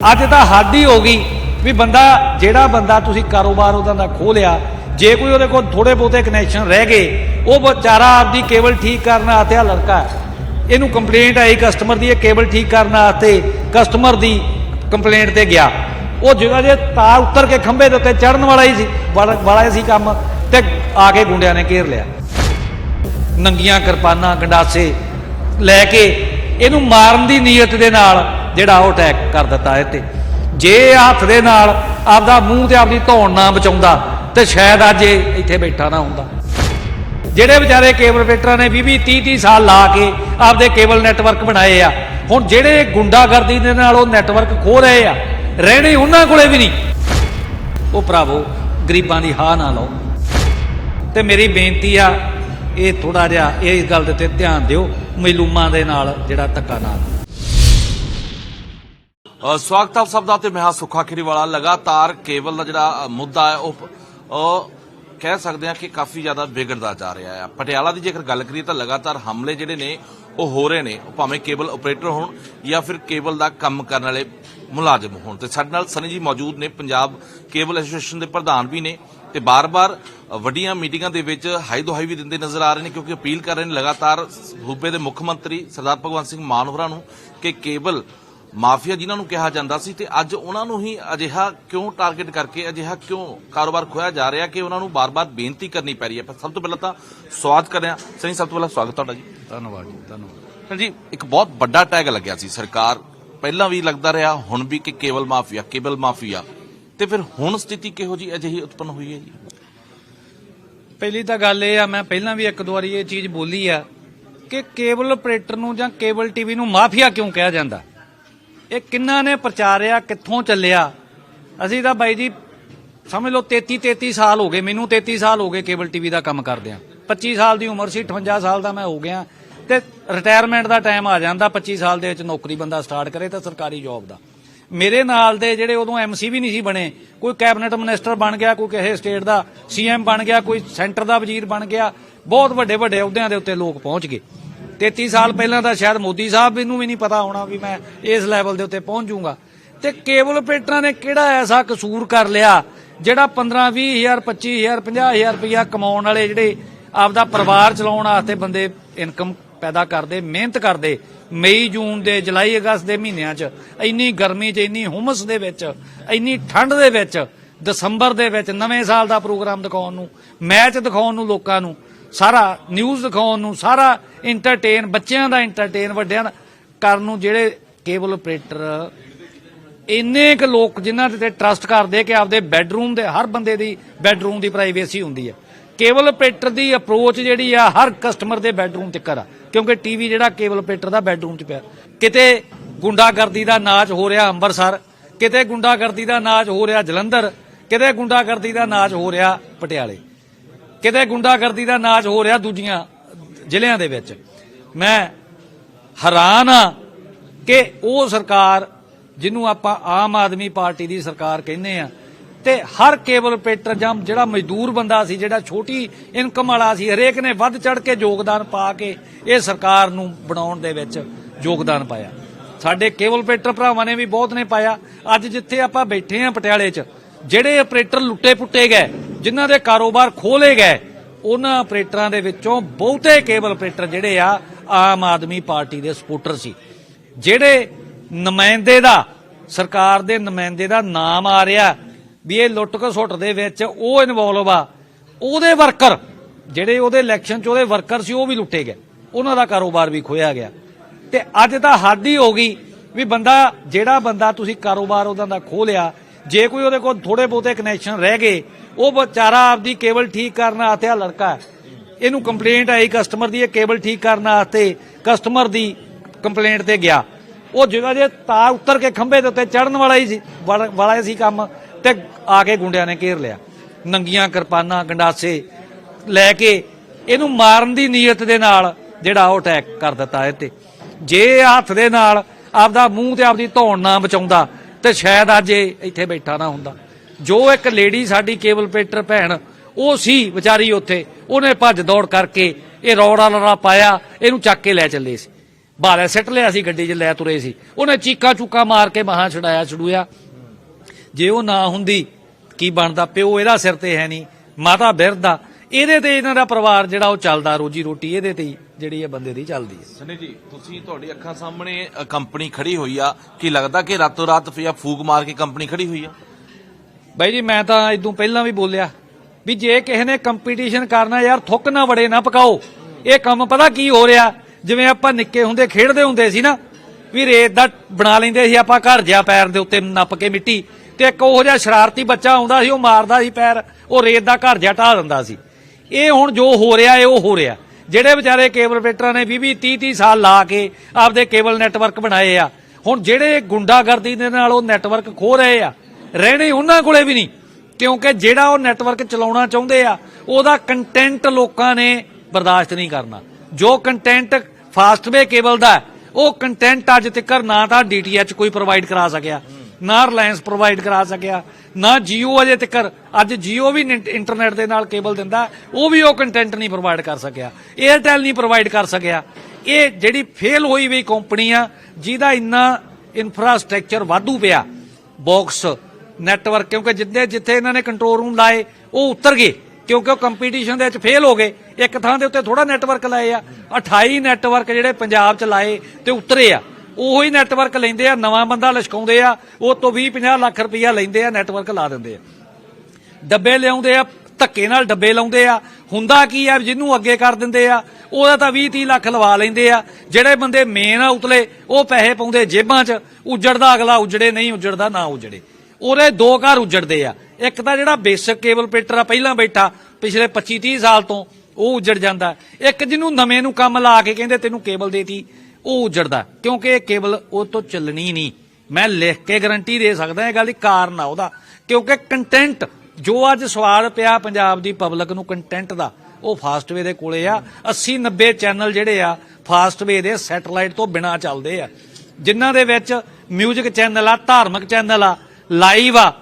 ਅੱਜ ਤਾਂ ਹੱਦ ਹੀ ਹੋ ਗਈ ਵੀ ਬੰਦਾ, ਜਿਹੜਾ ਬੰਦਾ ਤੁਸੀਂ ਕਾਰੋਬਾਰ ਉਹਦਾ ਦਾ ਖੋਹ ਲਿਆ, ਜੇ ਕੋਈ ਉਹਦੇ ਕੋਲ ਥੋੜੇ ਬਹੁਤੇ ਕਨੈਕਸ਼ਨ ਰਹਿ ਗਏ, ਉਹ ਵਿਚਾਰਾ ਆਪਦੀ ਕੇਬਲ ਠੀਕ ਕਰਨ ਆਤੇ ਆ ਲੜਕਾ ਇਹਨੂੰ ਕੰਪਲੇਂਟ ਆਈ ਕਸਟਮਰ ਦੀ, ਇਹ ਕੇਬਲ ਠੀਕ ਕਰਨ ਆਤੇ ਕਸਟਮਰ ਦੀ ਕੰਪਲੇਂਟ ਤੇ ਗਿਆ। ਉਹ ਜਗ੍ਹਾ ਜੇ ਤਾਰ ਉੱਤਰ ਕੇ ਖੰਭੇ ਦੇ ਉੱਤੇ ਚੜਨ ਵਾਲਾ ਹੀ ਸੀ, ਵਾਲਾ ਵਾਲਾ ਸੀ ਕੰਮ, ਤੇ ਆ ਕੇ ਗੁੰਡਿਆਂ ਨੇ ਘੇਰ ਲਿਆ। ਨੰਗੀਆਂ ਕਿਰਪਾਨਾਂ, ਗੰਡਾਸੇ ਲੈ ਕੇ ਇਹਨੂੰ ਮਾਰਨ ਦੀ ਨੀਅਤ ਦੇ ਨਾਲ ਜਿਹੜਾ ਉਹ ਅਟੈਕ ਕਰ ਦਿੱਤਾ ਇਹ ਤੇ। ਜੇ ਹੱਥ ਦੇ ਨਾਲ ਆਪਦਾ ਮੂੰਹ ਤੇ ਆਪਣੀ ਧੌਣ ਨਾ ਬਚਾਉਂਦਾ, ਤੇ ਸ਼ਾਇਦ ਅੱਜ ਇਹ ਇੱਥੇ ਬੈਠਾ ਨਾ ਹੁੰਦਾ। ਜਿਹੜੇ ਵਿਚਾਰੇ ਕੇਬਲ ਆਪਰੇਟਰਾਂ ਨੇ 20 20 30 30 ਸਾਲ ਲਾ ਕੇ ਆਪਦੇ ਕੇਬਲ ਨੈਟਵਰਕ ਬਣਾਏ ਆ, ਹੁਣ ਜਿਹੜੇ ਗੁੰਡਾਗਰਦੀ ਦੇ ਨਾਲ ਉਹ ਨੈਟਵਰਕ ਖੋ ਰਹੇ ਆ, ਰਹਿਣੇ ਉਹਨਾਂ ਕੋਲੇ ਵੀ ਨਹੀਂ। ਉਹ ਭਰਾਵੋ, ਗਰੀਬਾਂ ਦੀ ਹਾਂ ਨਾ ਲਓ। ਤੇ ਮੇਰੀ ਬੇਨਤੀ ਆ, ਇਹ ਥੋੜਾ ਜਿਹਾ ਇਸ ਗੱਲ ਦੇ ਉੱਤੇ ਧਿਆਨ ਦਿਓ ਮਜ਼ਲੂਮਾਂ ਦੇ ਨਾਲ ਜਿਹੜਾ ਧੱਕਾ ਨਾ ਸਵਾਗਤ ਹੈ ਆਪ ਸਭ ਦਾ ਤੇ ਮੈਂ ਹਾਂ ਸੁੱਖਾ ਖੇਰੀਵਾਲਾ ਲਗਾਤਾਰ ਕੇਬਲ ਦਾ ਜਿਹੜਾ ਮੁੱਦਾ ਹੈ, ਉਹ ਕਹਿ ਸਕਦੇ ਹਾਂ ਕਿ ਕਾਫੀ ਜ਼ਿਆਦਾ ਵਿਗੜਦਾ ਜਾ ਰਿਹਾ ਹੈ। ਪਟਿਆਲਾ ਦੀ ਜੇਕਰ ਗੱਲ ਕਰੀਏ ਤਾਂ ਲਗਾਤਾਰ ਹਮਲੇ ਜਿਹੜੇ ਨੇ, ਉਹ ਹੋ ਰਹੇ ਨੇ। ਭਾਵੇਂ ਕੇਬਲ ਆਪਰੇਟਰ ਹੋਣ ਜਾਂ ਫਿਰ ਕੇਬਲ ਦਾ ਕੰਮ ਕਰਨ ਵਾਲੇ ਮੁਲਾਜ਼ਮ ਹੋਣ। ਤੇ ਸਾਡੇ ਨਾਲ ਸਨੀ ਜੀ ਮੌਜੂਦ ਨੇ, ਪੰਜਾਬ ਕੇਬਲ ਐਸੋਸੀਏਸ਼ਨ ਦੇ ਪ੍ਰਧਾਨ ਵੀ ਨੇ। ਤੇ ਬਾਰ-ਬਾਰ ਵੱਡੀਆਂ ਮੀਟਿੰਗਾਂ ਦੇ ਵਿੱਚ ਹਾਈ ਦੁਹਾਈ ਵੀ ਦਿੰਦੇ ਨਜ਼ਰ ਆ ਰਹੇ ਨੇ ਕਿਉਂਕਿ ਅਪੀਲ ਕਰ ਰਹੇ ਨੇ ਲਗਾਤਾਰ ਸੂਬੇ ਦੇ ਮੁੱਖ ਮੰਤਰੀ ਸਰਦਾਰ ਭਗਵੰਤ ਸਿੰਘ ਮਾਨ ਹੋਰਾਂ ਨੂੰ ਕਿ ਕੇਬਲ ਮਾਫੀਆ ਜਿਨ੍ਹਾਂ ਨੂੰ ਕਿਹਾ ਜਾਂਦਾ ਸੀ ਤੇ ਅੱਜ ਉਹਨਾਂ ਨੂੰ ਹੀ ਅਜਿਹਾ ਕਿਉਂ ਟਾਰਗੇਟ ਕਰਕੇ ਅਜਿਹਾ ਕਿਉਂ ਕਾਰੋਬਾਰ ਖੋਇਆ ਜਾ ਰਿਹਾ ਕਿ ਉਹਨਾਂ ਨੂੰ ਬਾਰ-ਬਾਰ ਬੇਨਤੀ ਕਰਨੀ ਪੈ ਰਹੀ ਹੈ? ਪਰ ਸਭ ਤੋਂ ਪਹਿਲਾਂ ਤਾਂ ਸਵਾਗਤ ਕਰ ਰਿਹਾ ਸਨੀ ਸਭ ਤੋਂ ਪਹਿਲਾਂ ਸਵਾਗਤ ਤੁਹਾਡਾ ਜੀ। ਧੰਨਵਾਦ ਜੀ ਧੰਨਵਾਦ। ਜੀ ਇੱਕ ਬਹੁਤ ਵੱਡਾ ਟੈਗ ਲੱਗਿਆ ਸੀ ਸਰਕਾਰ। ਪਹਿਲਾਂ ਵੀ ਲੱਗਦਾ ਰਿਹਾ ਹੁਣ ਵੀ ਕਿ ਕੇਬਲ ਮਾਫੀਆ ਕੇਬਲ ਮਾਫੀਆ। ਤੇ ਫਿਰ ਹੁਣ ਸਥਿਤੀ ਕਿਹੋ ਜੀ ਅਜਿਹੀ ਉਤਪੰਨ ਹੋਈ ਹੈ ਜੀ? ਪਹਿਲੀ ਤਾਂ ਗੱਲ ਇਹ ਆ ਮੈਂ ਪਹਿਲਾਂ ਵੀ ਇੱਕ ਦੋ ਵਾਰੀ ਇਹ ਚੀਜ਼ ਬੋਲੀ ਆ ਕਿ ਕੇਬਲ ਆਪਰੇਟਰ ਨੂੰ ਜਾਂ ਕੇਬਲ ਟੀਵੀ ਨੂੰ ਮਾਫੀਆ ਕਿਉਂ ਕਿਹਾ ਜਾਂਦਾ? ਇਹ ਕਿੰਨਾ ਨੇ ਪ੍ਰਚਾਰਿਆ, ਕਿੱਥੋਂ ਚੱਲਿਆ? ਅਸੀਂ ਤਾਂ ਬਾਈ ਜੀ, ਸਮਝ ਲਓ 33 33 ਸਾਲ ਹੋ ਗਏ, ਮੈਨੂੰ 33 ਸਾਲ ਹੋ ਗਏ ਕੇਬਲ ਟੀਵੀ ਦਾ ਕੰਮ ਕਰਦਿਆਂ 25 ਸਾਲ ਦੀ ਉਮਰ ਸੀ 58 ਸਾਲ ਦਾ ਮੈਂ ਹੋ ਗਿਆ। ਤੇ ਰਿਟਾਇਰਮੈਂਟ ਦਾ ਟਾਈਮ ਆ ਜਾਂਦਾ 25 ਸਾਲ ਦੇ ਵਿੱਚ ਨੌਕਰੀ ਬੰਦਾ ਸਟਾਰਟ ਕਰੇ ਤਾਂ ਸਰਕਾਰੀ ਜੌਬ ਦਾ। ਮੇਰੇ ਨਾਲ ਦੇ ਜਿਹੜੇ ਉਦੋਂ ਐਮਸੀ ਵੀ ਨਹੀਂ ਸੀ ਬਣੇ, ਕੋਈ ਕੈਬਨਿਟ ਮਿਨਿਸਟਰ ਬਣ ਗਿਆ, ਕੋਈ ਕਿਸੇ ਸਟੇਟ ਦਾ ਸੀਐਮ ਬਣ ਗਿਆ, ਕੋਈ ਸੈਂਟਰ ਦਾ ਵਜ਼ੀਰ ਬਣ ਗਿਆ, ਬਹੁਤ ਵੱਡੇ ਵੱਡੇ ਅਹੁਦਿਆਂ ਦੇ ਉੱਤੇ ਲੋਕ ਪਹੁੰਚ ਗਏ। 33 ਸਾਲ ਪਹਿਲਾਂ ਤਾਂ ਸ਼ਾਇਦ ਮੋਦੀ ਸਾਹਿਬ ਨੂੰ ਵੀ ਨਹੀਂ ਪਤਾ ਹੋਣਾ ਵੀ ਮੈਂ ਇਸ ਲੈਵਲ ਦੇ ਉੱਤੇ ਪਹੁੰਚ ਜਾਊਂਗਾ ਤੇ ਕੇਬਲ ਆਪਰੇਟਰਾਂ ਨੇ ਕਿਹੜਾ ਐਸਾ ਕਸੂਰ ਕਰ ਲਿਆ ਜਿਹੜਾ 15 20000 25000 50000 ਰੁਪਇਆ ਕਮਾਉਣ ਵਾਲੇ ਜਿਹੜੇ ਆਪਦਾ ਪਰਿਵਾਰ ਚਲਾਉਣ ਵਾਸਤੇ ਬੰਦੇ ਇਨਕਮ ਪੈਦਾ ਕਰਦੇ, ਮਿਹਨਤ ਕਰਦੇ, ਮਈ, ਜੂਨ ਦੇ, ਜੁਲਾਈ, ਅਗਸਤ ਦੇ ਮਹੀਨਿਆਂ 'ਚ, ਇੰਨੀ ਗਰਮੀ 'ਚ, ਇੰਨੀ ਹੁਮਸ ਦੇ ਵਿੱਚ, ਇੰਨੀ ਠੰਡ ਦੇ ਵਿੱਚ, ਦਸੰਬਰ ਦੇ ਵਿੱਚ ਨਵੇਂ ਸਾਲ ਦਾ ਪ੍ਰੋਗਰਾਮ ਦਿਖਾਉਣ ਨੂੰ, ਮੈਚ ਦਿਖਾਉਣ ਨੂੰ ਲੋਕਾਂ ਨੂੰ, ਸਾਰਾ ਨਿਊਜ਼ ਦਿਖਾਉਣ ਨੂੰ, ਸਾਰਾ ਇੰਟਰਟੇਨ ਬੱਚਿਆਂ ਦਾ ਇੰਟਰਟੇਨ ਵੱਡਿਆਂ ਦਾ, ਕਰਨ ਨੂੰ ਜਿਹੜੇ ਕੇਬਲ ਆਪਰੇਟਰ ਇੰਨੇ ਕੁ ਲੋਕ ਜਿਨ੍ਹਾਂ ਤੇ ਟਰਸਟ ਕਰਦੇ ਕਿ ਆਪਦੇ ਬੈੱਡਰੂਮ ਦੇ, ਹਰ ਬੰਦੇ ਦੀ ਬੈੱਡਰੂਮ ਦੀ ਪ੍ਰਾਈਵੇਸੀ ਹੁੰਦੀ ਹੈ। ਕੇਬਲ ਆਪਰੇਟਰ ਦੀ ਅਪਰੋਚ ਜਿਹੜੀ ਆ, ਹਰ ਕਸਟਮਰ ਦੇ ਬੈੱਡਰੂਮ ਤੱਕ ਆ, ਕਿਉਂਕਿ ਟੀਵੀ ਜਿਹੜਾ ਕੇਬਲ ਆਪਰੇਟਰ ਦਾ ਬੈੱਡਰੂਮ 'ਚ ਪਿਆ। ਕਿਤੇ ਗੁੰਡਾਗਰਦੀ ਦਾ ਨਾਚ ਹੋ ਰਿਹਾ ਅੰਮ੍ਰਿਤਸਰ, ਕਿਤੇ ਗੁੰਡਾਗਰਦੀ ਦਾ ਨਾਚ ਹੋ ਰਿਹਾ ਜਲੰਧਰ, ਕਿਤੇ ਗੁੰਡਾਗਰਦੀ ਦਾ ਨਾਚ ਹੋ ਰਿਹਾ ਪਟਿਆਲੇ, ਕਿਤੇ ਗੁੰਡਾਗਰਦੀ ਦਾ ਨਾਚ ਹੋ ਰਿਹਾ ਦੂਜੀਆਂ। ਜ਼ਿਲ੍ਹਿਆਂ ਦੇ ਵਿੱਚ। ਮੈਂ ਹੈਰਾਨ ਆ ਕਿ ਉਹ ਸਰਕਾਰ ਜਿਹਨੂੰ ਆਪਾਂ ਆਮ ਆਦਮੀ ਪਾਰਟੀ ਦੀ ਸਰਕਾਰ ਕਹਿੰਦੇ ਆ ਤੇ ਹਰ ਕੇਬਲ ਆਪਰੇਟਰ ਜਾਂ ਜਿਹੜਾ ਮਜ਼ਦੂਰ ਬੰਦਾ ਸੀ, ਜਿਹੜਾ ਛੋਟੀ ਇਨਕਮ ਵਾਲਾ ਸੀ, ਹਰੇਕ ਨੇ ਵੱਧ ਚੜ ਕੇ ਯੋਗਦਾਨ ਪਾ ਕੇ ਇਹ ਸਰਕਾਰ ਨੂੰ ਬਣਾਉਣ ਦੇ ਵਿੱਚ ਯੋਗਦਾਨ ਪਾਇਆ। ਸਾਡੇ ਕੇਬਲ ਆਪਰੇਟਰ ਭਰਾਵਾਂ ਨੇ ਵੀ ਬਹੁਤ ਨੇ ਪਾਇਆ। ਅੱਜ ਜਿੱਥੇ ਆਪਾਂ ਬੈਠੇ ਆ ਪਟਿਆਲੇ 'ਚ, ਜਿਹੜੇ ਆਪਰੇਟਰ ਲੁੱਟੇ ਪੁੱਟੇ ਗਏ, ਜਿਨ੍ਹਾਂ ਦੇ ਕਾਰੋਬਾਰ ਖੋਲੇ ਗਏ ਉਹਨਾਂ ਆਪਰੇਟਰਾਂ ਦੇ ਵਿੱਚੋਂ ਬਹੁਤੇ ਕੇਬਲ ਆਪਰੇਟਰ ਜਿਹੜੇ ਆ, ਆਮ ਆਦਮੀ ਪਾਰਟੀ ਦੇ ਸਪੋਰਟਰ ਸੀ। ਜਿਹੜੇ ਨੁਮਾਇੰਦੇ ਦਾ, ਸਰਕਾਰ ਦੇ ਨੁਮਾਇੰਦੇ ਦਾ ਨਾਮ ਆ ਰਿਹਾ, ਵੀ ਇਹ ਲੁੱਟ ਘਸੁੱਟ ਦੇ ਵਿੱਚ ਉਹ ਇਨਵੋਲਵ ਆ। ਉਹਦੇ ਵਰਕਰ ਜਿਹੜੇ ਉਹਦੇ ਇਲੈਕਸ਼ਨ 'ਚ ਉਹਦੇ ਵਰਕਰ ਸੀ, ਉਹ ਵੀ ਲੁੱਟੇ ਗਏ। ਉਹਨਾਂ ਦਾ ਕਾਰੋਬਾਰ ਵੀ ਖੋਇਆ ਗਿਆ। ਤੇ ਅੱਜ ਤਾਂ ਹੱਦ ਹੀ ਹੋ ਗਈ ਵੀ ਬੰਦਾ, ਜਿਹੜਾ ਬੰਦਾ ਤੁਸੀਂ ਕਾਰੋਬਾਰ ਉਹਦਾ ਦਾ ਖੋਹ ਲਿਆ ਜੇ ਕੋਈ ਉਹਦੇ ਕੋਲ ਥੋੜੇ ਬਹੁਤੇ ਕਨੈਕਸ਼ਨ ਰਹਿ ਗਏ, ਉਹ ਵਿਚਾਰਾ ਆਪਦੀ ਕੇਬਲ ਠੀਕ ਕਰਨ ਆਤੇ ਆ ਲੜਕਾ ਇਹਨੂੰ ਕੰਪਲੇਂਟ ਆਈ ਕਸਟਮਰ ਦੀ, ਇਹ ਕੇਬਲ ਠੀਕ ਕਰਨ ਵਾਸਤੇ ਕਸਟਮਰ ਦੀ ਕੰਪਲੇਂਟ ਤੇ ਗਿਆ। ਉਹ ਜਗ੍ਹਾ ਜੇ ਤਾਰ ਉੱਤਰ ਕੇ ਖੰਭੇ ਦੇ ਉੱਤੇ ਚੜਨ ਵਾਲਾ ਹੀ ਸੀ, ਵਾਲਾ ਸੀ ਕੰਮ, ਤੇ ਆ ਕੇ ਗੁੰਡਿਆਂ ਨੇ ਘੇਰ ਲਿਆ। ਨੰਗੀਆਂ ਕਿਰਪਾਨਾਂ, ਗੰਡਾਸੇ ਲੈ ਕੇ ਇਹਨੂੰ ਮਾਰਨ ਦੀ ਨੀਅਤ ਦੇ ਨਾਲ ਜਿਹੜਾ ਉਹ ਅਟੈਕ ਕਰ ਦਿੱਤਾ ਇਹ ਤੇ ਜੇ ਹੱਥ ਦੇ ਨਾਲ ਆਪਦਾ ਮੂੰਹ ਤੇ ਆਪਦੀ ਧੌਣ ਨਾ ਬਚਾਉਂਦਾ ਤੇ ਸ਼ਾਇਦ ਅੱਜ ਇਹ ਇੱਥੇ ਬੈਠਾ ਨਾ ਹੁੰਦਾ। ਜੋ ਇੱਕ ਲੇਡੀ ਸਾਡੀ ਕੇਬਲ ਪੇਟਰ ਭੈਣ, ਉਹ ਸੀ ਵਿਚਾਰੀ ਉੱਥੇ, ਉਹਨੇ ਭੱਜ ਦੌੜ ਕਰਕੇ ਇਹ ਰੌੜਾ ਲੜਾ ਪਾਇਆ, ਇਹਨੂੰ ਚੱਕ ਕੇ ਲੈ ਚੱਲੇ ਸੀ। ਬਾਹਰ ਸਿੱਟ ਲਿਆ ਸੀ, ਗੱਡੀ 'ਚ ਲੈ ਤੁਰੇ ਸੀ। ਉਹਨੇ ਚੀਕਾ ਚੁੱਕਾ ਮਾਰ ਕੇ ਮਹਾਂ ਛਡਾਇਆ ਛਡੂਆ ਜੇ ਉਹ ਨਾ ਹੁੰਦੀ, ਕੀ ਬਣਦਾ? ਪਿਓ ਇਹਦਾ ਸਿਰ ਤੇ ਹੈ ਨਹੀਂ, ਮਾਤਾ ਬਿਰਦਾ ਇਹਦੇ ਤੇ ਇਹਨਾਂ ਦਾ ਪਰਿਵਾਰ ਜਿਹੜਾ ਉਹ ਚੱਲਦਾ ਰੋਜੀ ਰੋਟੀ, ਇਹਦੇ ਤੇ ਹੀ। ਜਿਹੜੀ ਇਹ ਬੰਦੇ ਦੀ ਚੱਲਦੀ ਹੈ। ਸਨੀ ਜੀ ਤੁਸੀਂ ਤੁਹਾਡੀ ਅੱਖਾਂ ਸਾਹਮਣੇ ਕੰਪਨੀ ਖੜੀ ਹੋਈ ਆ। ਕੀ ਲੱਗਦਾ ਕਿ ਰਾਤੋਂ ਰਾਤ ਫਿਰ ਫੂਕ ਮਾਰ ਕੇ ਕੰਪਨੀ ਖੜੀ ਹੋਈ ਆ? ਬਾਈ ਜੀ ਮੈਂ ਤਾਂ ਇਦੋਂ ਪਹਿਲਾਂ ਵੀ ਬੋਲਿਆ ਵੀ ਜੇ ਕਿਸੇ ਨੇ ਕੰਪੀਟੀਸ਼ਨ ਕਰਨਾ ਯਾਰ ਥੁੱਕ ਨਾ ਵੜੇ ਨਾ ਪਕਾਓ। ਇਹ ਕੰਮ ਪਤਾ ਕੀ ਹੋ ਰਿਹਾ? ਜਿਵੇਂ ਆਪਾਂ ਨਿੱਕੇ ਹੁੰਦੇ ਖੇਡਦੇ ਹੁੰਦੇ ਸੀ ਨਾ ਵੀ ਰੇਤ ਦਾ ਬਣਾ ਲੈਂਦੇ ਸੀ ਆਪਾਂ ਘਰ ਜਿਆ ਪੈਰ ਦੇ ਉੱਤੇ ਨੱਪ ਕੇ ਮਿੱਟੀ ਤੇ ਇੱਕ ਉਹੋ ਜਿਹਾ ਸ਼ਰਾਰਤੀ ਬੱਚਾ ਆਉਂਦਾ ਸੀ ਉਹ ਮਾਰਦਾ ਸੀ ਪੈਰ ਉਹ ਰੇਤ ਦਾ ਘਰ ਜਿਆ ਢਾ ਦਿੰਦਾ ਸੀ। ਇਹ ਹੁਣ ਜੋ ਹੋ ਰਿਹਾ ਇਹ ਉਹ ਹੋ ਰਿਹਾ। ਜਿਹੜੇ ਵਿਚਾਰੇ ਕੇਬਲ ਆਪਰੇਟਰਾਂ ਨੇ 20 30 30 ਸਾਲ ਲਾ ਕੇ ਆਪਦੇ ਕੇਬਲ ਨੈਟਵਰਕ ਬਣਾਏ ਆ। ਹੁਣ ਜਿਹੜੇ ਗੁੰਡਾਗਰਦੀ ਦੇ ਨਾਲ ਉਹ ਨੈਟਵਰਕ ਖੋ ਰਹੇ ਆ, ਰਹਿਣੇ ਉਹਨਾਂ ਕੋਲੇ ਵੀ ਨਹੀਂ, ਕਿਉਂਕਿ ਜਿਹੜਾ ਉਹ ਨੈਟਵਰਕ ਚਲਾਉਣਾ ਚਾਹੁੰਦੇ ਆ, ਉਹਦਾ ਕੰਟੈਂਟ ਲੋਕਾਂ ਨੇ ਬਰਦਾਸ਼ਤ ਨਹੀਂ ਕਰਨਾ। ਜੋ ਕੰਟੈਂਟ ਫਾਸਟਵੇ ਕੇਬਲ ਦਾ ਉਹ ਕੰਟੈਂਟ ਅੱਜ ਤੱਕ ਨਾ ਤਾਂ ਡੀਟੀਐਚ ਕੋਈ ਪ੍ਰੋਵਾਈਡ ਕਰਾ ਸਕਿਆ। ਨਾ ਰਿਲਾਇੰਸ ਪ੍ਰੋਵਾਈਡ ਕਰਾ ਸਕਿਆ, ਨਾ ਜੀਓ ਅਜੇ ਤੱਕ ਅੱਜ ਜੀਓ ਵੀ ਇੰਟਰਨੈਟ ਦੇ ਨਾਲ ਕੇਬਲ ਦਿੰਦਾ, ਉਹ ਵੀ ਉਹ ਕੰਟੈਂਟ ਨਹੀਂ ਪ੍ਰੋਵਾਈਡ ਕਰ ਸਕਿਆ 에ਅਰਟੈਲ ਨਹੀਂ ਪ੍ਰੋਵਾਈਡ ਕਰ ਸਕਿਆ। ਇਹ ਜਿਹੜੀ ਫੇਲ ਹੋਈ ਵੀ ਕੰਪਨੀ ਆ ਜਿਹਦਾ ਇੰਨਾ ਇਨਫਰਾਸਟ੍ਰਕਚਰ ਵਾਧੂ ਪਿਆ ਬਾਕਸ ਨੈਟਵਰਕ ਕਿਉਂਕਿ ਜਿੱਦੇ ਜਿੱਥੇ ਇਹਨਾਂ ਨੇ ਕੰਟਰੋਲ ਰੂਮ ਲਾਏ, ਉਹ ਉਤਰ ਗਏ, ਕਿਉਂਕਿ ਉਹ ਕੰਪੀਟੀਸ਼ਨ ਦੇ ਵਿੱਚ ਫੇਲ ਹੋ ਗਏ। ਇੱਕ ਥਾਂ ਦੇ ਉੱਤੇ ਥੋੜਾ ਨੈਟਵਰਕ ਲਾਏ ਆ 28 ਨੈਟਵਰਕ ਜਿਹੜੇ ਪੰਜਾਬ 'ਚ ਲਾਏ ਤੇ ਉਤਰੇ ਆ। ਉਹੋ ਹੀ ਨੈਟਵਰਕ ਲੈਂਦੇ ਆ, ਨਵਾਂ ਬੰਦਾ ਲਸ਼ਕਾਉਂਦੇ ਆ, ਉਹ ਤੋਂ 20 50 ਲੱਖ ਰੁਪਈਆ ਲੈਂਦੇ ਆ ਨੈਟਵਰਕ ਲਾ ਦਿੰਦੇ ਆ। ਡੱਬੇ ਲਿਆਉਂਦੇ ਆ, ਧੱਕੇ ਨਾਲ ਡੱਬੇ ਲਾਉਂਦੇ ਆ। ਹੁੰਦਾ ਕੀ ਆ, ਜਿਹਨੂੰ ਅੱਗੇ ਕਰ ਦਿੰਦੇ ਆ, ਉਹਦਾ ਤਾਂ 20 30 ਲੱਖ ਲਵਾ ਲੈਂਦੇ ਆ। ਜਿਹੜੇ ਬੰਦੇ ਮੇਨ ਆ ਉਤਲੇ, ਉਹ ਪੈਸੇ ਪਾਉਂਦੇ ਜੇਬਾਂ 'ਚ, ਉਜੜਦਾ ਅਗਲਾ ਉਜੜੇ, ਨਹੀਂ ਉਜੜਦਾ ਨਾ ਉਜੜੇ। ਉਹਦੇ ਦੋ ਘਰ ਉਜੜਦੇ ਆ। ਇੱਕ ਤਾਂ ਜਿਹੜਾ ਬੇਸਿਕ ਕੇਬਲ ਪੇਟਰ ਆ, ਪਹਿਲਾਂ ਬੈਠਾ, ਪਿਛਲੇ 25 30 ਸਾਲ ਤੋਂ, ਉਹ ਉਜੜ ਜਾਂਦਾ। ਇੱਕ ਜਿਹਨੂੰ ਨਵੇਂ ਨੂੰ ਕੰਮ ਲਾ ਕੇ ਕਹਿੰਦੇ, ਤੈਨੂੰ ਕੇਬਲ ਦੇਤੀ। ਉਹ ਉਜੜਦਾ ਕਿਉਂਕਿ ਇਹ ਕੇਬਲ ਉਹ ਤੋਂ ਚੱਲਣੀ ਨਹੀਂ। ਮੈਂ ਲਿਖ ਕੇ ਗਾਰੰਟੀ ਦੇ ਸਕਦਾ, ਇਹ ਗੱਲ ਦੀ ਕਾਰਨ ਆ ਉਹਦਾ। ਕਿਉਂਕਿ ਕੰਟੈਂਟ ਜੋ ਅੱਜ ਸਵਾਲ ਪਿਆ ਪੰਜਾਬ ਦੀ ਪਬਲਿਕ ਨੂੰ ਕੰਟੈਂਟ ਦਾ, ਉਹ ਫਾਸਟਵੇ ਦੇ ਕੋਲੇ ਆ। 80 90 ਚੈਨਲ ਜਿਹੜੇ ਆ ਫਾਸਟਵੇ ਦੇ ਸੈਟਲਾਈਟ ਤੋਂ ਬਿਨਾ ਚੱਲਦੇ ਆ। ਜਿਨ੍ਹਾਂ ਦੇ ਵਿੱਚ 뮤직 ਚੈਨਲ ਆ, ਧਾਰਮਿਕ ਚੈਨਲ ਆ ਲਾਈਵ ਆ,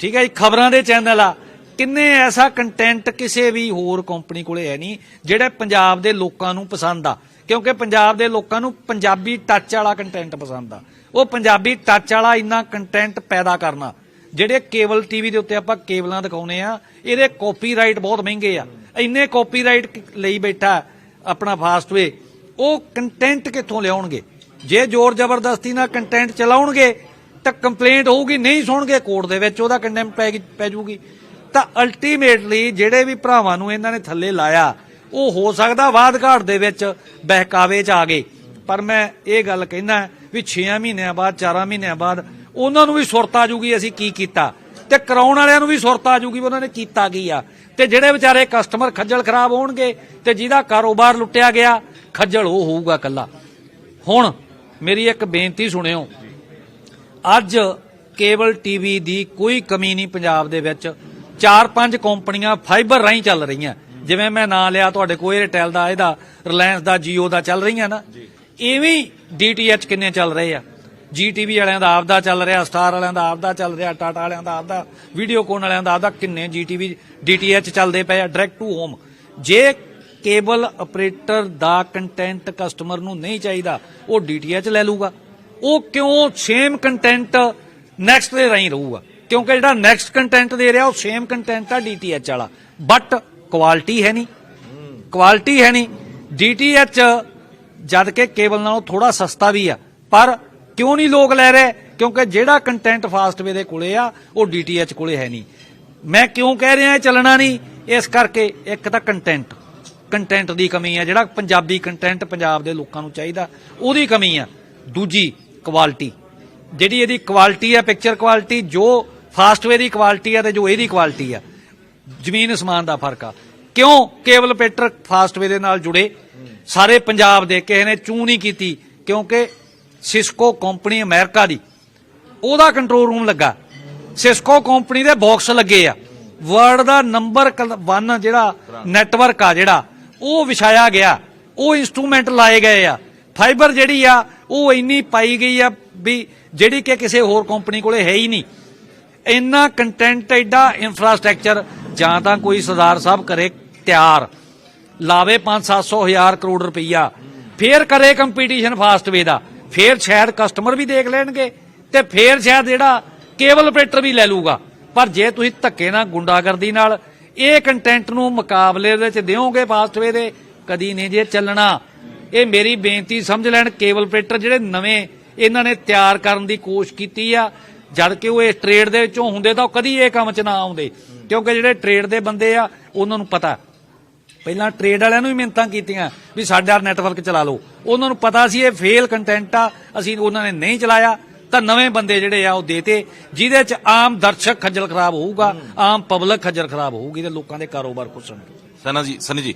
ਠੀਕ ਹੈ ਜੀ, ਖਬਰਾਂ ਦੇ ਚੈਨਲ ਆ, ਕਿੰਨੇ ਐਸਾ ਕੰਟੈਂਟ ਕਿਸੇ ਵੀ ਹੋਰ ਕੰਪਨੀ ਕੋਲੇ ਹੈ ਨਹੀਂ, ਜਿਹੜੇ ਪੰਜਾਬ ਦੇ ਲੋਕਾਂ ਨੂੰ ਪਸੰਦ ਆ। ਕਿਉਂਕਿ ਪੰਜਾਬ ਦੇ ਲੋਕਾਂ ਨੂੰ ਪੰਜਾਬੀ ਟੱਚ ਵਾਲਾ ਕੰਟੈਂਟ ਪਸੰਦ ਆ। ਉਹ ਪੰਜਾਬੀ ਟੱਚ ਵਾਲਾ ਇੰਨਾ ਕੰਟੈਂਟ ਪੈਦਾ ਕਰਨਾ ਜਿਹੜੇ ਕੇਬਲ ਟੀਵੀ ਦੇ ਉੱਤੇ ਆਪਾਂ ਕੇਬਲਾਂ ਦਿਖਾਉਨੇ ਆ, ਇਹਦੇ ਕਾਪੀਰਾਈਟ ਬਹੁਤ ਮਹਿੰਗੇ ਆ। ਇੰਨੇ ਕਾਪੀਰਾਈਟ ਲਈ ਬੈਠਾ ਆਪਣਾ ਫਾਸਟਵੇ ਉਹ ਕੰਟੈਂਟ ਕਿੱਥੋਂ ਲਿਆਉਣਗੇ? ਜੇ ਜ਼ੋਰ ਜ਼ਬਰਦਸਤੀ ਨਾਲ ਕੰਟੈਂਟ ਚਲਾਉਣਗੇ, ਤਾਂ ਕੰਪਲੇਂਟ ਹੋਊਗੀ, ਨਹੀਂ ਸੁਣਗੇ ਕੋਰਟ ਦੇ ਵਿੱਚ ਉਹਦਾ ਕੰਡੈਮ ਪੈ ਪੈ ਜੂਗੀ ਤਾਂ ਅਲਟੀਮੇਟਲੀ ਜਿਹੜੇ ਵੀ ਭਰਾਵਾਂ ਨੂੰ ਇਹਨਾਂ ਨੇ ਥੱਲੇ ਲਾਇਆ ਉਹ ਹੋ ਸਕਦਾ ਬਾਅਦ ਘਾਟ ਦੇ ਵਿੱਚ ਬਹਿਕਾਵੇ ਚ ਆ ਗਏ। ਪਰ ਮੈਂ ਇਹ ਗੱਲ ਕਹਿੰਦਾ ਵੀ 6 ਮਹੀਨਿਆਂ ਬਾਅਦ 4 ਮਹੀਨਿਆਂ ਬਾਅਦ ਉਹਨਾਂ ਨੂੰ ਵੀ ਸੁਰਤ ਆ ਜੂਗੀ, ਅਸੀਂ ਕੀ ਕੀਤਾ? ਤੇ ਕਰਾਉਣ ਵਾਲਿਆਂ ਨੂੰ ਵੀ ਸੁਰਤ ਆ ਜੂਗੀ ਉਹਨਾਂ ਨੇ ਕੀਤਾ ਕੀ ਆ? ਤੇ ਜਿਹੜੇ ਵਿਚਾਰੇ ਕਸਟਮਰ ਖੱਜਲ ਖਰਾਬ ਹੋਣਗੇ ਤੇ ਜਿਹਦਾ ਕਾਰੋਬਾਰ ਲੁੱਟਿਆ ਗਿਆ, ਖੱਜਲ ਉਹ ਹੋਊਗਾ ਕੱਲਾ ਹੁਣ ਮੇਰੀ ਇੱਕ ਬੇਨਤੀ ਸੁਣਿਓ, ਅੱਜ ਕੇਬਲ ਟੀਵੀ ਦੀ ਕੋਈ ਕਮੀ ਨਹੀਂ ਪੰਜਾਬ ਦੇ ਵਿੱਚ। ਚਾਰ ਪੰਜ ਕੰਪਨੀਆਂ ਫਾਈਬਰ ਰਾਹੀਂ ਚੱਲ ਰਹੀਆਂ। ਜਿਵੇਂ ਮੈਂ ਨਾਂ ਲਿਆ ਤੁਹਾਡੇ ਕੋਲ 에ਅਰਟੈਲ ਦਾ ਇਹਦਾ ਰਿਲਾਇੰਸ ਦਾ Jio ਦਾ ਚੱਲ ਰਹੀਆਂ ਨਾ। ਐਵੇਂ DTH ਕਿੰਨੇ ਚੱਲ ਰਹੇ ਆ? GTV ਵਾਲਿਆਂ ਦਾ ਆਪਦਾ ਚੱਲ ਰਿਹਾ ਸਟਾਰ ਵਾਲਿਆਂ ਦਾ ਆਪਦਾ ਚੱਲ ਰਿਹਾ ਟਾਟਾ ਵਾਲਿਆਂ ਦਾ ਆਪਦਾ ਵੀਡੀਓਕੋਨ ਵਾਲਿਆਂ ਦਾ ਆਪਦਾ ਕਿੰਨੇ GTV DTH ਚੱਲਦੇ ਪਏ ਆ ਡਾਇਰੈਕਟ ਟੂ ਹੋਮ। ਜੇ ਕੇਬਲ ਆਪਰੇਟਰ ਦਾ ਕੰਟੈਂਟ ਕਸਟਮਰ ਨੂੰ ਨਹੀਂ ਚਾਹੀਦਾ ਉਹ DTH ਲੈ ਲੂਗਾ। ਉਹ ਕਿਉਂ ਸੇਮ ਕੰਟੈਂਟ ਨੈਕਸਟ ਦੇ ਰਾਹੀਂ ਰਹੂਗਾ? ਕਿਉਂਕਿ ਜਿਹੜਾ ਨੈਕਸਟ ਕੰਟੈਂਟ ਦੇ ਰਿਹਾ ਉਹ ਸੇਮ ਕੰਟੈਂਟ ਆ DTH ਵਾਲਾ। ਬਟ ਕੁਆਲਿਟੀ ਹੈ ਨਹੀਂ। ਕੁਆਲਿਟੀ ਹੈ ਨਹੀਂ। DTH ਜਦ ਕਿ ਕੇਬਲ ਨਾਲੋਂ ਥੋੜਾ ਸਸਤਾ ਵੀ ਆ। ਪਰ ਕਿਉਂ ਨਹੀਂ ਲੋਕ ਲੈ ਰਹੇ? ਕਿਉਂਕਿ ਜਿਹੜਾ ਕੰਟੈਂਟ ਫਾਸਟਵੇ ਦੇ ਕੋਲੇ ਆ, ਉਹ DTH ਕੋਲੇ ਹੈ ਨਹੀਂ। ਮੈਂ ਕਿਉਂ ਕਹਿ ਰਿਹਾ, ਇਹ ਚੱਲਣਾ ਨਹੀਂ। ਇਸ ਕਰਕੇ ਇੱਕ ਤਾਂ ਕੰਟੈਂਟ ਕੰਟੈਂਟ ਦੀ ਕਮੀ ਆ। ਜਿਹੜਾ ਪੰਜਾਬੀ ਕੰਟੈਂਟ ਪੰਜਾਬ ਦੇ ਲੋਕਾਂ ਨੂੰ ਚਾਹੀਦਾ, ਉਹਦੀ ਕਮੀ ਆ। ਦੂਜੀ ਕੁਆਲਿਟੀ ਜਿਹੜੀ ਇਹਦੀ ਕੁਆਲਿਟੀ ਆ ਪਿਕਚਰ ਕੁਆਲਿਟੀ ਜੋ ਫਾਸਟਵੇ ਦੀ ਕੁਆਲਿਟੀ ਆ ਤੇ ਜੋ ਇਹਦੀ ਕੁਆਲਿਟੀ ਆ। ਜ਼ਮੀਨ ਅਸਮਾਨ ਦਾ ਫ਼ਰਕ ਆ। ਕਿਉਂ? ਕੇਬਲ ਪੇਟਰ ਫਾਸਟਵੇ ਦੇ ਨਾਲ ਜੁੜੇ। ਸਾਰੇ ਪੰਜਾਬ ਦੇ ਕਿਸੇ ਨੇ ਚੂ ਨਹੀਂ ਕੀਤੀ, ਕਿਉਂਕਿ ਸਿਸਕੋ ਕੰਪਨੀ ਅਮਰੀਕਾ ਦੀ। ਉਹਦਾ ਕੰਟਰੋਲ ਰੂਮ ਲੱਗਾ। ਸਿਸਕੋ ਕੰਪਨੀ ਦੇ ਬਾਕਸ ਲੱਗੇ ਆ। ਵਰਲਡ ਦਾ ਨੰਬਰ 1 ਜਿਹੜਾ ਨੈਟਵਰਕ ਆ ਜਿਹੜਾ, ਉਹ ਵਿਛਾਇਆ ਗਿਆ। ਉਹ ਇਨਸਟਰੂਮੈਂਟ ਲਾਏ ਗਏ ਆ। ਫਾਈਬਰ ਜਿਹੜੀ ਆ, ਉਹ ਇੰਨੀ ਪਾਈ ਗਈ ਆ ਵੀ ਜਿਹੜੀ ਕਿ ਕਿਸੇ ਹੋਰ ਕੰਪਨੀ ਕੋਲੇ ਹੈ ਹੀ ਨਹੀਂ। ਇੰਨਾ ਕੰਟੈਂਟ ਐਡਾ ਇਨਫਰਾਸਟ੍ਰਕਚਰ ਜਾਂ ਤਾਂ ਕੋਈ ਸਰਦਾਰ ਸਾਹਿਬ ਕਰੇ ਤਿਆਰ, ਲਾਵੇ 5-700 ਹਜ਼ਾਰ ਕਰੋੜ ਰੁਪਈਆ, ਫੇਰ ਕਰੇ ਕੰਪੀਟੀਸ਼ਨ ਫਾਸਟਵੇ ਦਾ, ਫੇਰ ਸ਼ਾਇਦ ਕਸਟਮਰ ਵੀ ਦੇਖ ਲੈਣਗੇ ਤੇ ਫੇਰ ਸ਼ਾਇਦ ਜਿਹੜਾ ਕੇਬਲ ਆਪਰੇਟਰ ਵੀ ਲੈ ਲੂਗਾ ਪਰ ਜੇ ਤੁਸੀਂ ਧੱਕੇ ਨਾਲ ਗੁੰਡਾਗਰਦੀ ਨਾਲ ਇਹ ਕੰਟੈਂਟ ਨੂੰ ਮੁਕਾਬਲੇ ਦੇ ਵਿੱਚ ਦਿਓਗੇ ਫਾਸਟਵੇ ਦੇ, ਕਦੀ ਨਹੀਂ ਜੇ ਚੱਲਣਾ। ਇਹ ਮੇਰੀ ਬੇਨਤੀ ਸਮਝ ਲੈਣ ਕੇਬਲ ਆਪਰੇਟਰ ਜਿਹੜੇ ਨਵੇਂ ਇਹਨਾਂ ਨੇ ਤਿਆਰ ਕਰਨ ਦੀ ਕੋਸ਼ਿਸ਼ ਕੀਤੀ ਆ ਜਦ ਕਿ ਉਹ ਇਸ ਟ੍ਰੇਡ ਦੇ ਵਿੱਚੋਂ ਹੁੰਦੇ ਤਾਂ ਉਹ ਕਦੀ ਇਹ ਕੰਮ 'ਚ ਨਾ ਆਉਂਦੇ। ਕਿਉਂਕਿ ਜਿਹੜੇ ਟ੍ਰੇਡ ਦੇ ਬੰਦੇ ਆ, ਉਹਨਾਂ ਨੂੰ ਪਤਾ। ਪਹਿਲਾਂ ਟ੍ਰੇਡ ਵਾਲਿਆਂ ਨੂੰ ਵੀ ਮਿਹਨਤਾਂ ਕੀਤੀਆਂ ਵੀ ਸਾਡਾ ਨੈਟਵਰਕ ਚਲਾ ਲਓ। ਉਹਨਾਂ ਨੂੰ ਪਤਾ ਸੀ ਇਹ ਫੇਲ ਕੰਟੈਂਟ ਆ, ਅਸੀਂ ਉਹਨਾਂ ਨੇ ਨਹੀਂ ਚਲਾਇਆ, ਤਾਂ ਨਵੇਂ ਬੰਦੇ ਜਿਹੜੇ ਆ ਉਹ ਦੇਤੇ, ਜਿਹਦੇ ਚ ਆਮ ਦਰਸ਼ਕ ਖੱਜਲ ਖਰਾਬ ਹੋਊਗਾ, ਆਮ ਪਬਲਿਕ ਖੱਜਲ ਖਰਾਬ ਹੋਊਗੀ ਤੇ ਲੋਕਾਂ ਦੇ ਕਾਰੋਬਾਰ ਖੁੱਸਣਗੇ ਸਨਾ ਜੀ, ਸਨੀ ਜੀ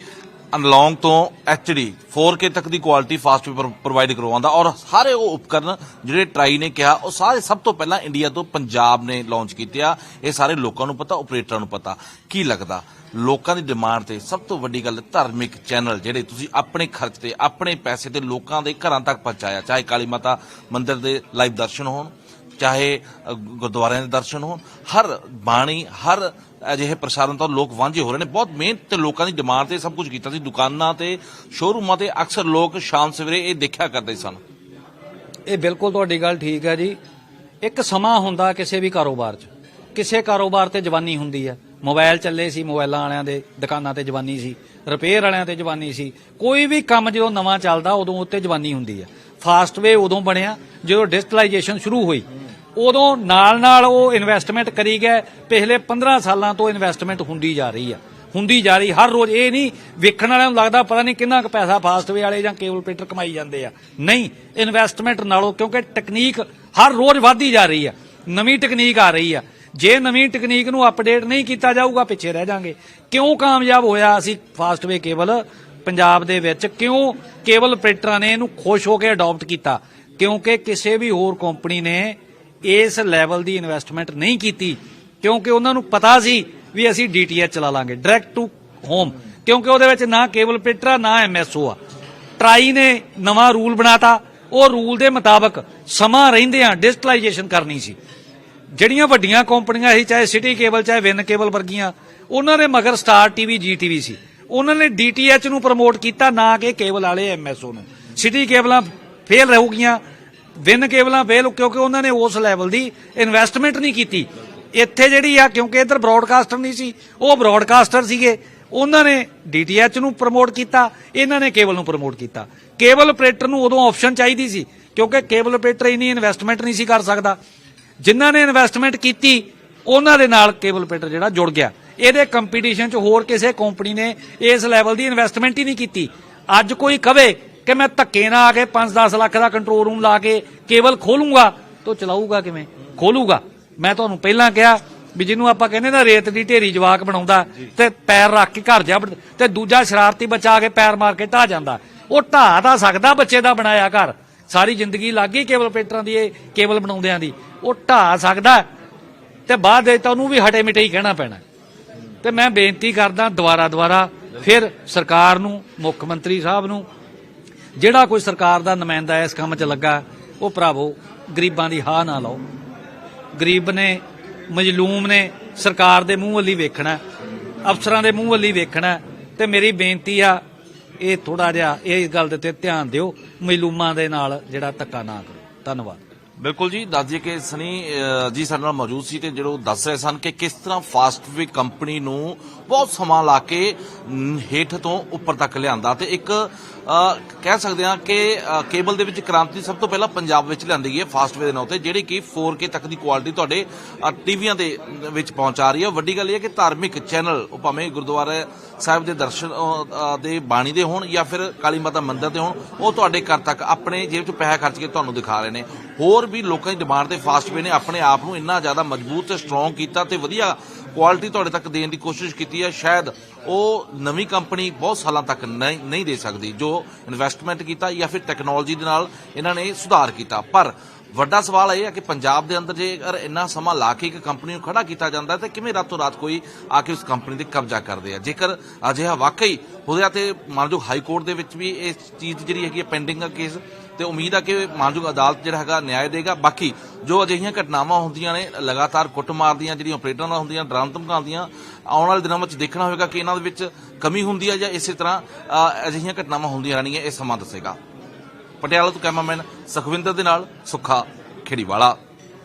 ਅਨਲੌਂਗ ਤੋਂ HD 4K ਤੱਕ ਦੀ ਕੁਆਲਿਟੀ ਫਾਸਟ ਪੇਪਰ ਪ੍ਰੋਵਾਈਡ ਕਰਵਾਉਂਦਾ ਔਰ ਸਾਰੇ ਉਹ ਉਪਕਰਨ ਜਿਹੜੇ ਟਰਾਈ ਨੇ ਕਿਹਾ, ਉਹ ਸਾਰੇ ਸਭ ਤੋਂ ਪਹਿਲਾਂ ਇੰਡੀਆ ਤੋਂ ਪੰਜਾਬ ਨੇ ਲਾਂਚ ਕੀਤੇ ਆ। ਇਹ ਸਾਰੇ ਲੋਕਾਂ ਨੂੰ ਪਤਾ ਆਪਰੇਟਰਾਂ ਨੂੰ ਪਤਾ। ਕੀ ਲੱਗਦਾ? ਲੋਕਾਂ ਦੀ ਡਿਮਾਂਡ ਤੇ ਸਭ ਤੋਂ ਵੱਡੀ ਗੱਲ ਧਾਰਮਿਕ ਚੈਨਲ ਜਿਹੜੇ ਤੁਸੀਂ ਆਪਣੇ ਖਰਚ ਤੇ, ਆਪਣੇ ਪੈਸੇ ਤੇ ਲੋਕਾਂ ਦੇ ਘਰਾਂ ਤੱਕ ਪਹੁੰਚਾਇਆ। ਚਾਹੇ ਕਾਲੀ ਮਾਤਾ ਮੰਦਿਰ ਦੇ ਲਾਈਵ ਦਰਸ਼ਨ ਹੋਣ, ਚਾਹੇ ਗੁਰਦੁਆਰਿਆਂ ਦੇ ਦਰਸ਼ਨ ਹੋਣ, ਹਰ ਬਾਣੀ, ਹਰ ਅਜਿਹੇ ਪ੍ਰਸਾਰਨ ਤੋਂ ਲੋਕ ਵਾਂਝੇ ਹੋ ਰਹੇ ਨੇ। ਬਹੁਤ ਮਿਹਨਤ ਤੇ ਲੋਕਾਂ ਦੀ ਡਿਮਾਂਡ ਤੇ ਸਭ ਕੁਝ ਕੀਤਾ ਸੀ। ਦੁਕਾਨਾਂ ਤੇ ਸ਼ੋਰੂਮਾਂ ਤੇ ਅਕਸਰ ਲੋਕ ਸ਼ਾਮ ਸਵੇਰੇ ਇਹ ਦੇਖਿਆ ਕਰਦੇ ਸਨ। ਇਹ ਬਿਲਕੁਲ ਤੁਹਾਡੀ ਗੱਲ ਠੀਕ ਹੈ ਜੀ। ਇੱਕ ਸਮਾਂ ਹੁੰਦਾ ਕਿਸੇ ਵੀ ਕਾਰੋਬਾਰ 'ਚ। ਕਿਸੇ ਕਾਰੋਬਾਰ ਤੇ ਜਵਾਨੀ ਹੁੰਦੀ ਹੈ। ਮੋਬਾਈਲ ਚੱਲੇ ਸੀ ਮੋਬਾਈਲਾਂ ਵਾਲਿਆਂ ਦੇ ਦੁਕਾਨਾਂ ਤੇ ਜਵਾਨੀ ਸੀ। ਰਿਪੇਅਰ ਵਾਲਿਆਂ ਤੇ ਜਵਾਨੀ ਸੀ। ਕੋਈ ਵੀ ਕੰਮ ਜਦੋਂ ਨਵਾਂ ਚੱਲਦਾ, ਉਦੋਂ ਉੱਤੇ ਜਵਾਨੀ ਹੁੰਦੀ ਹੈ। ਫਾਸਟਵੇ ਉਦੋਂ ਬਣਿਆ ਜਦੋਂ ਡਿਜੀਟਲਾਈਜੇਸ਼ਨ ਸ਼ੁਰੂ ਹੋਈ। ਉਦੋਂ ਨਾਲ ਨਾਲ ਉਹ ਇਨਵੈਸਟਮੈਂਟ ਕਰੀ ਗਏ। ਪਿਛਲੇ 15 ਸਾਲਾਂ ਤੋਂ ਇਨਵੈਸਟਮੈਂਟ ਹੁੰਦੀ ਜਾ ਰਹੀ ਆ। ਹੁੰਦੀ ਜਾ ਰਹੀ, ਹਰ ਰੋਜ਼ ਇਹ ਨਹੀਂ, ਵੇਖਣ ਵਾਲਿਆਂ ਨੂੰ ਲੱਗਦਾ ਪਤਾ ਨਹੀਂ ਕਿੰਨਾ ਕੁ ਪੈਸਾ ਫਾਸਟਵੇ ਵਾਲੇ ਜਾਂ ਕੇਬਲ ਆਪਰੇਟਰ ਕਮਾਈ ਜਾਂਦੇ ਆ। ਨਹੀਂ ਇਨਵੈਸਟਮੈਂਟ ਨਾਲੋਂ ਕਿਉਂਕਿ ਟੈਕਨੀਕ ਹਰ ਰੋਜ਼ ਵਧਦੀ ਜਾ ਰਹੀ ਆ। ਨਵੀਂ ਟੈਕਨੀਕ ਆ ਰਹੀ ਆ। ਜੇ ਨਵੀਂ ਟੈਕਨੀਕ ਨੂੰ ਅਪਡੇਟ ਨਹੀਂ ਕੀਤਾ ਜਾਊਗਾ, ਪਿੱਛੇ ਰਹਿ ਜਾਾਂਗੇ। ਕਿਉਂ ਕਾਮਯਾਬ ਹੋਇਆ ਅਸੀਂ ਫਾਸਟਵੇ ਕੇਬਲ? ਪੰਜਾਬ ਦੇ ਵਿੱਚ ਕਿਉਂ ਕੇਬਲ ਆਪਰੇਟਰਾਂ ਨੇ ਇਹਨੂੰ ਖੁਸ਼ ਹੋ ਕੇ ਅਡਾਪਟ ਕੀਤਾ? ਕਿਉਂਕਿ ਕਿਸੇ ਵੀ ਹੋਰ ਕੰਪਨੀ ਨੇ ਇਸ ਲੈਵਲ ਦੀ ਇਨਵੈਸਟਮੈਂਟ ਨਹੀਂ ਕੀਤੀ, ਕਿਉਂਕਿ ਉਹਨਾਂ ਨੂੰ ਪਤਾ ਸੀ ਵੀ ਅਸੀਂ ਡੀਟੀਐਚ ਚਲਾ ਲਾਂਗੇ ਡਾਇਰੈਕਟ ਟੂ ਹੋਮ ਕਿਉਂਕਿ ਉਹਦੇ ਵਿੱਚ ਨਾ ਕੇਬਲ ਆਪਰੇਟਰ ਆ, ਨਾ ਐਮਐਸਓ ਆ। ਟਰਾਈ ਨੇ ਨਵਾਂ ਰੂਲ ਬਣਾਤਾ, ਉਹ ਰੂਲ ਦੇ ਮੁਤਾਬਕ ਸਮਾਂ ਰਹਿੰਦਿਆਂ ਡਿਜੀਟਲਾਈਜੇਸ਼ਨ ਕਰਨੀ ਸੀ। ਜਿਹੜੀਆਂ ਵੱਡੀਆਂ ਕੰਪਨੀਆਂ ਸੀ, ਚਾਹੇ ਸਿਟੀ ਕੇਬਲ ਚਾਹੇ ਵਿਨ ਕੇਬਲ ਵਰਗੀਆਂ, ਉਹਨਾਂ ਦੇ ਮਗਰ ਸਟਾਰ ਟੀਵੀ ਜੀਟੀਵੀ ਸੀ। ਉਹਨਾਂ ਨੇ ਡੀਟੀਐਚ ਨੂੰ ਪ੍ਰਮੋਟ ਕੀਤਾ, ਨਾ ਕਿ ਕੇਬਲ ਵਾਲੇ ਐਮਐਸਓ ਨੂੰ। ਸਿਟੀ ਕੇਬਲਾਂ ਫੇਲ ਰਹੂਗੀਆਂ ਵਿਨ ਕੇਬਲਾਂ ਫੇਲ ਕਿਉਂਕਿ ਉਹਨਾਂ ਨੇ ਉਸ ਲੈਵਲ ਦੀ ਇਨਵੈਸਟਮੈਂਟ ਨਹੀਂ ਕੀਤੀ। ਇੱਥੇ ਜਿਹੜੀ ਆ, ਕਿਉਂਕਿ ਇੱਧਰ ਬ੍ਰੌਡਕਾਸਟਰ ਨਹੀਂ ਸੀ, ਉਹ ਬ੍ਰੌਡਕਾਸਟਰ ਸੀਗੇ। ਉਹਨਾਂ ਨੇ ਡੀਟੀਐਚ ਨੂੰ ਪ੍ਰਮੋਟ ਕੀਤਾ, ਇਹਨਾਂ ਨੇ ਕੇਬਲ ਨੂੰ ਪ੍ਰਮੋਟ ਕੀਤਾ। ਕੇਬਲ ਆਪਰੇਟਰ ਨੂੰ ਉਦੋਂ ਆਪਸ਼ਨ ਚਾਹੀਦੀ ਸੀ, ਕਿਉਂਕਿ ਕੇਬਲ ਆਪਰੇਟਰ ਇਨੀ ਇਨਵੈਸਟਮੈਂਟ ਨਹੀਂ ਸੀ ਕਰ ਸਕਦਾ। ਜਿਨ੍ਹਾਂ ਨੇ ਇਨਵੈਸਟਮੈਂਟ ਕੀਤੀ, ਉਹਨਾਂ ਦੇ ਨਾਲ ਕੇਬਲ ਆਪਰੇਟਰ ਜਿਹੜਾ ਜੁੜ ਗਿਆ। ਇਹਦੇ ਕੰਪੀਟੀਸ਼ਨ 'ਚ ਹੋਰ ਕਿਸੇ ਕੰਪਨੀ ਨੇ ਇਸ ਲੈਵਲ ਦੀ ਇਨਵੈਸਟਮੈਂਟ ਹੀ ਨਹੀਂ ਕੀਤੀ। ਅੱਜ ਕੋਈ ਕਵੇ ਕਿ ਮੈਂ ਧੱਕੇ ਨਾਲ ਆ ਕੇ 5-10 ਲੱਖ ਦਾ ਕੰਟਰੋਲ ਰੂਮ ਲਾ ਕੇ ਕੇਬਲ ਖੋਲੂੰਗਾ ਤਾਂ ਚਲਾਊਗਾ ਕਿਵੇਂ? ਖੋਲੂਗਾ। ਮੈਂ ਤੁਹਾਨੂੰ ਪਹਿਲਾਂ ਕਿਹਾ ਵੀ ਜਿਹਨੂੰ ਆਪਾਂ ਕਹਿੰਦੇ ਨਾ ਰੇਤ ਦੀ ਢੇਰੀ ਜਵਾਕ ਬਣਾਉਂਦਾ ਤੇ ਪੈਰ ਰੱਖ ਕੇ ਘਰ ਜਾ ਤੇ ਦੂਜਾ ਸ਼ਰਾਰਤੀ ਬੱਚਾ ਆ ਕੇ ਪੈਰ ਮਾਰ ਕੇ ਢਾ ਜਾਂਦਾ। ਉਹ ਢਾ ਤਾਂ ਸਕਦਾ ਬੱਚੇ ਦਾ ਬਣਾਇਆ ਘਰ। ਸਾਰੀ ਜ਼ਿੰਦਗੀ ਲੱਗ ਗਈ ਕੇਬਲ ਆਪਰੇਟਰਾਂ ਦੀ ਇਹ ਕੇਬਲ ਬਣਾਉਂਦਿਆਂ ਦੀ। ਉਹ ਢਾ ਸਕਦਾ। ਤੇ ਬਾਅਦ ਦੇ ਤਾਂ ਉਹਨੂੰ ਵੀ ਹਟੇ ਮਿਟੇ ਹੀ ਕਹਿਣਾ ਪੈਣਾ। ਤੇ ਮੈਂ ਬੇਨਤੀ ਕਰਦਾ ਦੁਬਾਰਾ ਦੁਬਾਰਾ ਫਿਰ ਸਰਕਾਰ ਨੂੰ ਮੁੱਖ ਮੰਤਰੀ ਸਾਹਿਬ ਨੂੰ ਜਿਹੜਾ ਕੋਈ ਸਰਕਾਰ ਦਾ ਨੁਮਾਇੰਦਾ ਇਸ ਕੰਮ 'ਚ ਲੱਗਾ, ਉਹ ਭਰਾਵੋ, ਗਰੀਬਾਂ ਦੀ ਹਾਂ ਨਾ ਲਾਓ। ਗਰੀਬ ਨੇ, ਮਜਲੂਮ ਨੇ ਸਰਕਾਰ ਦੇ ਮੂੰਹ ਵੱਲੀ ਵੇਖਣਾ, ਅਫਸਰਾਂ ਦੇ ਮੂੰਹ ਵੱਲੀ ਵੇਖਣਾ, ਤੇ ਮੇਰੀ ਬੇਨਤੀ ਆ, ਇਹ ਥੋੜਾ ਜਿਹਾ ਇਹ ਗੱਲ ਦੇ ਤੇ ਧਿਆਨ ਦਿਓ, ਮਜਲੂਮਾਂ ਦੇ ਨਾਲ ਜਿਹੜਾ ਧੱਕਾ ਨਾ ਕਰੋ। ਧੰਨਵਾਦ। ਬਿਲਕੁਲ ਜੀ, ਦੱਸ ਦਈਏ ਕਿ ਸਨੀ ਜੀ ਸਾਡੇ ਨਾਲ ਮੌਜੂਦ ਸੀ ਤੇ ਜਿਹੜੇ ਉਹ ਦੱਸ ਰਹੇ ਸਨ ਕਿ ਕਿਸ ਤਰ੍ਹਾਂ ਫਾਸਟਵੇ ਕੰਪਨੀ ਨੂੰ ਬਹੁਤ ਸਮਾਂ ਲਾ ਕੇ ਹੇਠ ਤੋਂ ਉੱਪਰ ਤੱਕ ਲਿਆਂਦਾ ਤੇ ਇੱਕ ਕਹਿ ਸਕਦੇ ਹਾਂ ਕਿ ਕੇਬਲ ਦੇ ਵਿੱਚ ਕ੍ਰਾਂਤੀ ਸਭ ਤੋਂ ਪਹਿਲਾਂ ਪੰਜਾਬ ਵਿੱਚ ਲਿਆਂਦੀ ਗਈ ਹੈ ਫਾਸਟਵੇ ਦੇ ਨਾਂ ਤੇ ਜਿਹੜੀ ਕਿ 4K ਤੱਕ ਦੀ ਕੁਆਲਿਟੀ ਤੁਹਾਡੇ ਟੀਵੀਆਂ ਦੇ ਵਿੱਚ ਪਹੁੰਚਾ ਰਹੀ ਹੈ। ਵੱਡੀ ਗੱਲ ਇਹ ਹੈ ਕਿ ਧਾਰਮਿਕ ਚੈਨਲ ਉਹ ਭਾਵੇਂ ਗੁਰਦੁਆਰਾ ਸਾਹਿਬ ਦੇ ਦਰਸ਼ਨ ਦੇ ਬਾਣੀ ਦੇ ਹੋਣ ਜਾਂ ਫਿਰ ਕਾਲੀ ਮਾਤਾ ਮੰਦਿਰ ਦੇ ਹੋਣ, ਉਹ ਤੁਹਾਡੇ ਘਰ ਤੱਕ ਆਪਣੇ ਜੇਬ 'ਚ ਪੈਸਾ ਖਰਚ ਕੇ ਤੁਹਾਨੂੰ ਦਿਖਾ ਰਹੇ ਨੇ। ਹੋਰ ਵੀ ਲੋਕਾਂ ਦੀ ਡਿਮਾਂਡ ਤੇ ਫਾਸਟਵੇ ਨੇ ਆਪਣੇ ਆਪ ਨੂੰ ਇੰਨਾ ਜ਼ਿਆਦਾ ਮਜ਼ਬੂਤ ਤੇ ਸਟਰੋਂਗ ਕੀਤਾ ਤੇ ਵਧੀਆ ਕੁਆਲਿਟੀ ਤੁਹਾਡੇ ਤੱਕ ਦੇਣ ਦੀ ਕੋਸ਼ਿਸ਼ ਕੀਤੀ ਹੈ, ਸ਼ਾਇਦ ਉਹ ਨਵੀਂ ਕੰਪਨੀ ਬਹੁਤ ਸਾਲਾਂ ਤੱਕ ਨਹੀਂ ਦੇ ਸਕਦੀ, ਜੋ ਇਨਵੈਸਟਮੈਂਟ ਕੀਤਾ ਜਾਂ ਫਿਰ ਟੈਕਨੋਲੋਜੀ ਦੇ ਨਾਲ ਇਹਨਾਂ ਨੇ ਸੁਧਾਰ ਕੀਤਾ। ਪਰ ਵੱਡਾ ਸਵਾਲ ਇਹ ਹੈ ਕਿ ਪੰਜਾਬ ਦੇ ਅੰਦਰ ਜੇਕਰ ਇੰਨਾ ਸਮਾਂ ਲਾ ਕੇ ਇੱਕ ਕੰਪਨੀ ਨੂੰ ਖੜਾ ਕੀਤਾ ਜਾਂਦਾ ਹੈ, ਤਾਂ ਕਿਵੇਂ ਰਾਤੋਂ ਰਾਤ ਕੋਈ ਆ ਕੇ ਉਸ ਕੰਪਨੀ ਤੇ ਕਬਜ਼ਾ ਕਰਦੇ ਆ? ਜੇਕਰ ਅਜਿਹਾ ਵਾਕਈ ਹੋਇਆ ਤੇ ਮੰਨ ਜੋ ਹਾਈ ਕੋਰਟ ਦੇ ਵਿੱਚ ਵੀ ਇਸ ਚੀਜ਼ ਜਿਹੜੀ ਹੈਗੀ ਹੈ ਪੈਂਡਿੰਗ ਕੇਸ ਤੇ ਉਮੀਦ ਆ ਕਿ ਮਾਨਯੋਗ ਅਦਾਲਤ ਜਿਹੜਾ ਹੈਗਾ ਨਿਆਂ ਦੇਗਾ। ਬਾਕੀ ਜੋ ਅਜਿਹੀਆਂ ਘਟਨਾਵਾਂ ਹੁੰਦੀਆਂ ਨੇ, ਲਗਾਤਾਰ ਕੁੱਟ ਮਾਰਦੀਆਂ ਜਿਹੜੀਆਂ ਆਪਰੇਟਰਾਂ ਨਾਲ ਹੁੰਦੀਆਂ, ਡਰਾਮ ਧਮਕਾਉਂਦੀਆਂ ਆਉਣ ਵਾਲੇ ਦਿਨਾਂ ਵਿੱਚ ਦੇਖਣਾ ਹੋਵੇਗਾ ਕਿ ਇਹਨਾਂ ਦੇ ਵਿੱਚ ਕਮੀ ਹੁੰਦੀ ਹੈ ਜਾਂ ਇਸੇ ਤਰ੍ਹਾਂ ਅਜਿਹੀਆਂ ਘਟਨਾਵਾਂ ਹੁੰਦੀਆਂ ਰਹਿਣਗੀਆਂ, ਇਹ ਸਮਾਂ ਦੱਸੇਗਾ। ਪਟਿਆਲਾ ਤੋਂ ਕੈਮਰਾਮੈਨ ਸੁਖਵਿੰਦਰ ਦੇ ਨਾਲ ਸੁੱਖਾ ਖੇੜੀਵਾਲਾ।